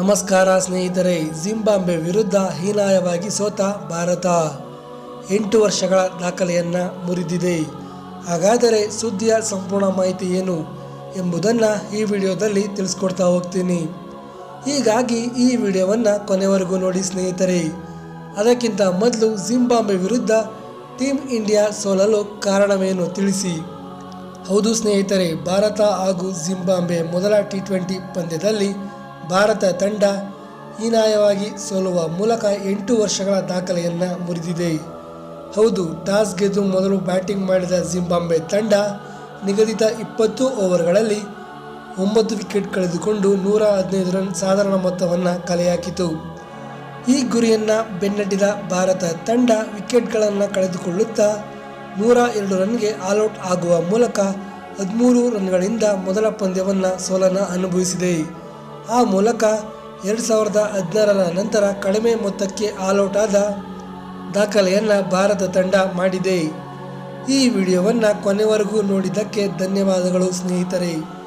ನಮಸ್ಕಾರ ಸ್ನೇಹಿತರೆ ಜಿಂಬಾಬ್ವೆ ವಿರುದ್ಧ ಹೀನಾಯವಾಗಿ ಸೋತ ಭಾರತ. ಎಂಟು ವರ್ಷಗಳ ದಾಖಲೆಯನ್ನು ಮುರಿದಿದೆ. ಹಾಗಾದರೆ ಸುದ್ದಿಯ ಸಂಪೂರ್ಣ ಮಾಹಿತಿ ಏನು ಎಂಬುದನ್ನು ಈ ವಿಡಿಯೋದಲ್ಲಿ ತಿಳಿಸ್ಕೊಡ್ತಾ ಹೋಗ್ತೀನಿ. ಹೀಗಾಗಿ ಈ ವಿಡಿಯೋವನ್ನು ಕೊನೆವರೆಗೂ ನೋಡಿ ಸ್ನೇಹಿತರೆ. ಅದಕ್ಕಿಂತ ಮೊದಲು ಜಿಂಬಾಬ್ವೆ ವಿರುದ್ಧ ಟೀಮ್ ಇಂಡಿಯಾ ಸೋಲಲು ಕಾರಣವೇನು ತಿಳಿಸಿ. ಹೌದು ಸ್ನೇಹಿತರೆ, ಭಾರತ ಹಾಗೂ ಜಿಂಬಾಬ್ವೆ ಮೊದಲ ಟಿ ಟ್ವೆಂಟಿ ಪಂದ್ಯದಲ್ಲಿ ಭಾರತ ತಂಡ ಹೀನಾಯವಾಗಿ ಸೋಲುವ ಮೂಲಕ ಎಂಟು ವರ್ಷಗಳ ದಾಖಲೆಯನ್ನು ಮುರಿದಿದೆ. ಹೌದು, ಟಾಸ್ ಗೆದ್ದು ಮೊದಲು ಬ್ಯಾಟಿಂಗ್ ಮಾಡಿದ ಜಿಂಬಾಂಬೆ ತಂಡ ನಿಗದಿತ ಇಪ್ಪತ್ತು ಓವರ್ಗಳಲ್ಲಿ ಒಂಬತ್ತು ವಿಕೆಟ್ ಕಳೆದುಕೊಂಡು ನೂರ ಹದಿನೈದು ರನ್ ಸಾಧಾರಣ ಮೊತ್ತವನ್ನು ಕಲೆಹಾಕಿತು ಈ ಗುರಿಯನ್ನು ಬೆನ್ನಟ್ಟಿದ ಭಾರತ ತಂಡ ವಿಕೆಟ್ಗಳನ್ನು ಕಳೆದುಕೊಳ್ಳುತ್ತಾ ನೂರ ಎರಡು ರನ್ಗೆ ಆಲ್ಔಟ್ ಆಗುವ ಮೂಲಕ ಹದಿಮೂರು ರನ್ಗಳಿಂದ ಮೊದಲ ಪಂದ್ಯವನ್ನು ಸೋಲನ್ನು ಅನುಭವಿಸಿದೆ. ಆ ಮೂಲಕ ಎರಡು ಸಾವಿರದ ಹದಿನಾರರ ನಂತರ ಕಡಿಮೆ ಮೊತ್ತಕ್ಕೆ ಆಲ್ಔಟ್ ಆದ ದಾಖಲೆಯನ್ನು ಭಾರತ ತಂಡ ಮಾಡಿದೆ. ಈ ವಿಡಿಯೋವನ್ನು ಕೊನೆವರೆಗೂ ನೋಡಿದ್ದಕ್ಕೆ ಧನ್ಯವಾದಗಳು ಸ್ನೇಹಿತರೆ.